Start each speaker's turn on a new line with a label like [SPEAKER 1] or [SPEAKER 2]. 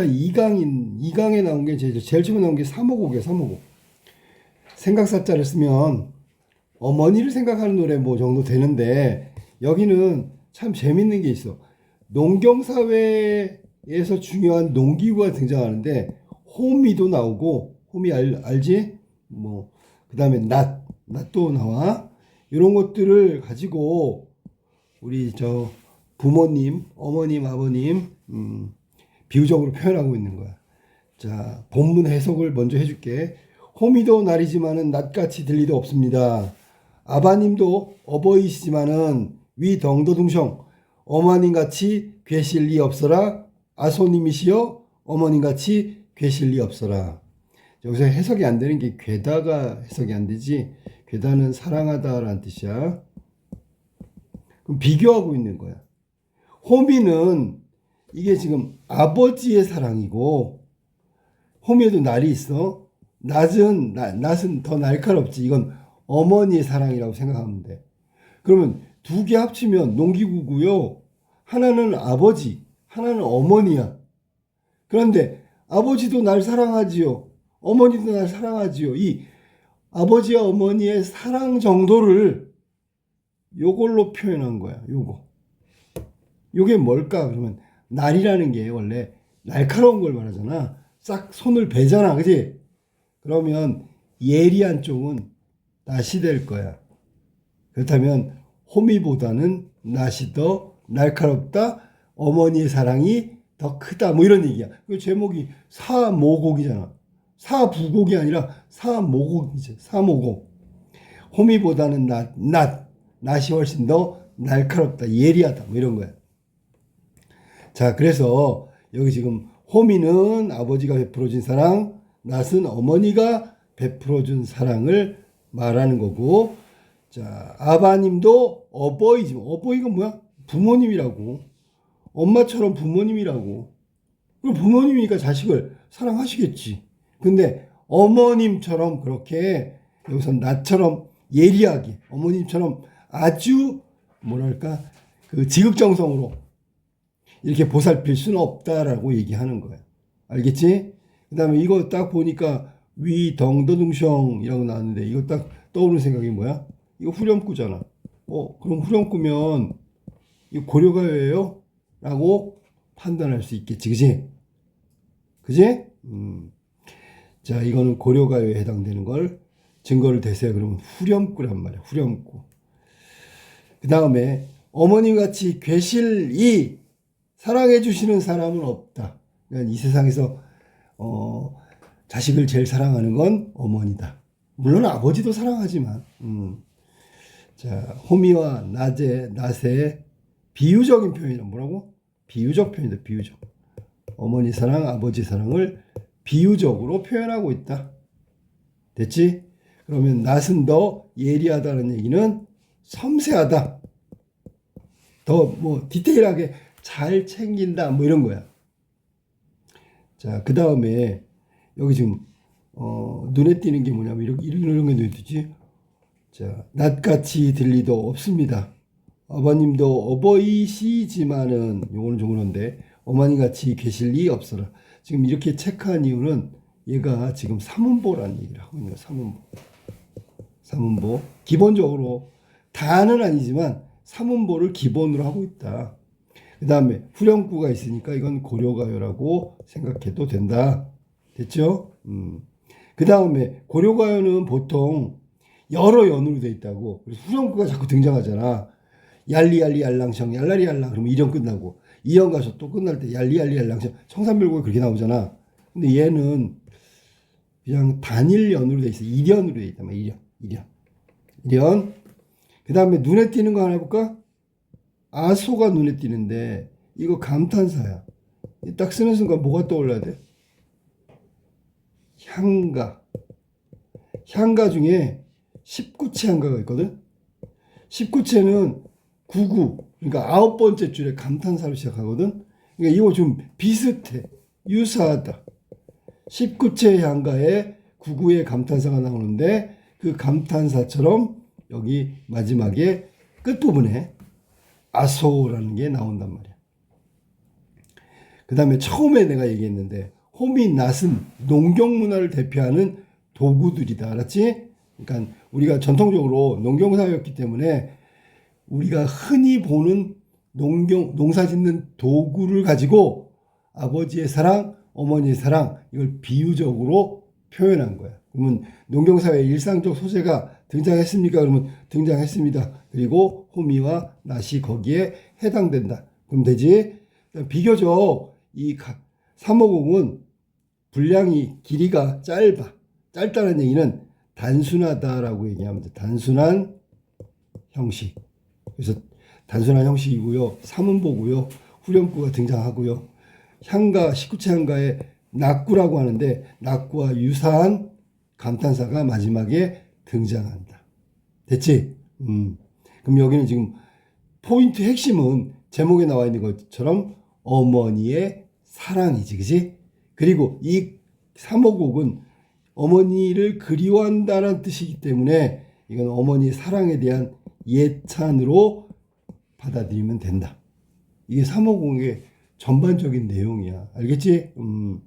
[SPEAKER 1] 이강인 이강에 나온 게 제일, 제일 처음에 나온 게 3호곡이에요. 3호곡. 생각사자를 쓰면 어머니를 생각하는 노래 뭐 정도 되는데 여기는 참 재밌는 게 있어. 농경 사회에서 중요한 농기구가 등장하는데 호미도 나오고 호미 알, 알지? 뭐 그다음에 낫 낫도 나와. 이런 것들을 가지고 우리 저 부모님, 어머님, 아버님 음, 비유적으로 표현하고 있는 거야. 자, 본문 해석을 먼저 해줄게. 호미도 날이지만은 낫같이 들 리도 없습니다. 아바님도 어버이시지만은 위 덩더둥성 어머님같이 괴실 리 없어라. 아소님이시여 어머님같이 괴실 리 없어라. 여기서 해석이 안 되는 게 괴다가 해석이 안 되지. 괴다는 사랑하다라는 뜻이야. 그럼 비교하고 있는 거야. 호미는 이게 지금 아버지의 사랑이고 호미에도 날이 있어. 낮은 나- 낮은 더 날카롭지. 이건 어머니의 사랑이라고 생각하면 돼. 그러면 두 개 합치면 농기구고요. 하나는 아버지, 하나는 어머니야. 그런데 아버지도 날 사랑하지요. 어머니도 날 사랑하지요. 이 아버지와 어머니의 사랑 정도를 요걸로 표현한 거야. 요거. 요게 뭘까? 그러면 날이라는 게 원래 날카로운 걸 말하잖아. 싹 손을 베잖아. 그지? 그러면 예리한 쪽은 낫이 될 거야. 그렇다면 호미보다는 낫이 더 날카롭다. 어머니의 사랑이 더 크다. 뭐 이런 얘기야. 그 제목이 사모곡이잖아. 사부곡이 아니라 사모곡이지. 사모곡. 호미보다는 낫, 낫. 낫이 훨씬 더 날카롭다. 예리하다. 뭐 이런 거야. 자, 그래서 여기 지금 호미는 아버지가 베풀어준 사랑, 낫은 어머니가 베풀어준 사랑을 말하는 거고, 자, 아바님도 어버이지. 어버이가 뭐야? 부모님이라고. 엄마처럼 부모님이라고. 그럼 부모님이니까 자식을 사랑하시겠지. 근데 어머님처럼 그렇게 여기서 나처럼 예리하게, 어머님처럼 아주 뭐랄까, 그 지극정성으로 이렇게 보살필 수는 없다라고 얘기하는 거야. 알겠지? 그 다음에 이거 딱 보니까 위덩더둥성이라고 나왔는데 이거 딱 떠오르는 생각이 뭐야? 이거 후렴구잖아. 어, 그럼 후렴구면 이거 고려가요예요? 라고 판단할 수 있겠지. 그지? 그지? 음. 자, 이거는 고려가요에 해당되는 걸 증거를 대세요. 그러면 후렴구란 말이야. 후렴구. 그 다음에 어머님 같이 괴실이 사랑해 주시는 사람은 없다. 그러니까 이 세상에서 어, 자식을 제일 사랑하는 건 어머니다. 물론 아버지도 사랑하지만, 음. 자 호미와 낮의 낮의 비유적인 표현이란 뭐라고? 비유적 표현이다. 비유적. 어머니 사랑, 아버지 사랑을 비유적으로 표현하고 있다. 됐지? 그러면 낮은 더 예리하다는 얘기는 섬세하다. 더 뭐 디테일하게 잘 챙긴다 뭐 이런 거야. 자, 그 다음에 여기 지금 어, 눈에 띄는 게 뭐냐면 이렇게 이런 게 눈에 띄지. 자, 낮같이 들리도 없습니다. 아버님도 어버이시지만은 요거는 종문인데 어머니 같이 계실 리 없어라. 지금 이렇게 체크한 이유는 얘가 지금 삼음보라는 얘기를 하고 있는 거야. 삼음보. 삼음보. 기본적으로 다는 아니지만 삼음보를 기본으로 하고 있다. 그 다음에 후렴구가 있으니까 이건 고려가요라고 생각해도 된다. 됐죠? 음. 그 다음에 고려가요는 보통 여러 연으로 돼 있다고. 그래서 후렴구가 자꾸 등장하잖아. 얄리얄리 알랑청, 얄라리 알랑 그러면 1연 끝나고 2연 가서 또 끝날 때 얄리얄리 알랑청 청산별곡이 그렇게 나오잖아. 근데 얘는 그냥 단일 연으로 돼 있어. 1연으로 돼 있다. 1연. 1연. 1연. 그 다음에 눈에 띄는 거 하나 해볼까? 아소가 눈에 띄는데 이거 감탄사야. 딱 쓰는 순간 뭐가 떠올라야 돼? 향가. 향가 중에 19채 향가가 있거든. 19채는 99, 그러니까 아홉 번째 줄에 감탄사로 시작하거든. 그러니까 이거 좀 비슷해. 유사하다. 19채 향가에 99의 감탄사가 나오는데 그 감탄사처럼 여기 마지막에 끝부분에 아소라는 게 나온단 말이야. 그그 다음에 처음에 내가 얘기했는데 홈이 낫은 농경 문화를 대표하는 도구들이다. 알았지? 그러니까 우리가 전통적으로 농경 사회였기 때문에 우리가 흔히 보는 농경 농사 짓는 도구를 가지고 아버지의 사랑, 어머니의 사랑 이걸 비유적으로 표현한 거야. 그러면 농경 사회 일상적 소재가 등장했습니까? 그러면 등장했습니다. 그리고 호미와 낫이 거기에 해당된다. 그럼 되지? 비교적 이 가- 삼호공은 분량이 길이가 짧아. 짧다는 얘기는 단순하다라고 돼. 단순한 형식. 그래서 단순한 형식이고요. 삼음보고요. 후렴구가 등장하고요. 향가 19채 향가에 낙구라고 하는데 낙구와 유사한 감탄사가 마지막에 등장한다. 됐지? 음. 그럼 여기는 지금 포인트 핵심은 제목에 나와 있는 것처럼 어머니의 사랑이지, 그지? 그리고 이 삼호곡은 어머니를 그리워한다는 뜻이기 때문에 이건 어머니의 사랑에 대한 예찬으로 받아들이면 된다. 이게 삼호곡의 전반적인 내용이야. 알겠지? 음.